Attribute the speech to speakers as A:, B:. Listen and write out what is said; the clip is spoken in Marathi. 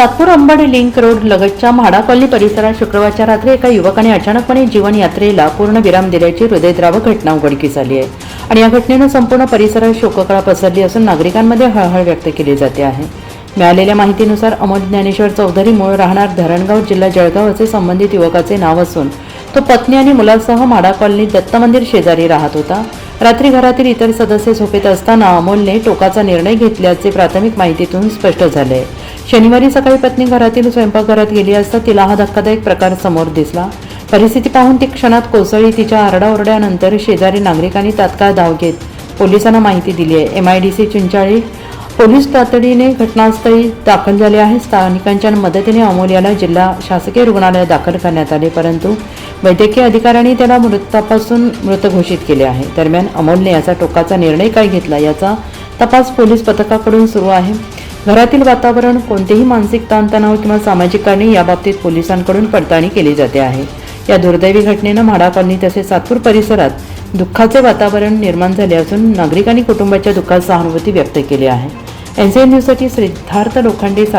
A: सातपूर अंबाडी लिंक रोड लगतच्या म्हाडा कॉलनी परिसरात शुक्रवारच्या रात्री एका युवकाने अचानकपणे जीवन यात्रेला पूर्ण विराम दिल्याची हृदयद्रावक घटना उघडकीस आली आहे. आणि या घटनेनं संपूर्ण परिसरात शोककळा पसरली असून नागरिकांमध्ये हळहळ व्यक्त केली जाते आहे. मिळालेल्या माहितीनुसार अमोल ज्ञानेश्वर चौधरी मूळ राहणार धरणगाव जिल्हा जळगाव असे संबंधित युवकाचे नाव असून तो पत्नी आणि मुलासह म्हाडा कॉलनी दत्त मंदिर शेजारी राहत होता. रात्री घरातील इतर सदस्य झोपेत असताना अमोलने टोकाचा निर्णय घेतल्याचे प्राथमिक माहितीतून स्पष्ट झाले आहे शनिवारी सकाळी पत्नी घरातील स्वयंपाकघरात गेली असता तिला हा धक्कादायक प्रकार समोर दिसला. परिस्थिती पाहून ती क्षणात कोसळली. तिच्या आरडाओरड्यानंतर शेजारी नागरिकांनी तात्काळ धाव घेत पोलिसांना माहिती दिली आहे. M I D C Chinchali police तातडीने घटनास्थळी दाखल झाले आहे. स्थानिकांच्या मदतीने अमोल याला जिल्हा शासकीय रुग्णालयात दाखल करण्यात आले परंतु वैद्यकीय अधिकाऱ्यांनी त्याला मृतापासून मृत घोषित केले आहे. दरम्यान अमोलने याचा टोकाचा निर्णय काय घेतला याचा तपास पोलीस पथकाकडून सुरू आहे. घरातील वातावरण कोणतेही मानसिक ताणतणाव किंवा सामाजिक कारणे याबाबतीत पोलिसांकडून पडताळणी केली जाते आहे. या दुर्दैवी घटनेनं म्हाडा कॉलनी तसेच सातपूर परिसरात दुःखाचे वातावरण निर्माण झाले असून नागरिकांनी कुटुंबाच्या दुःखात सहानुभूती व्यक्त केली आहे. एनसीएन न्यूजसाठी सिद्धार्थ लोखंडे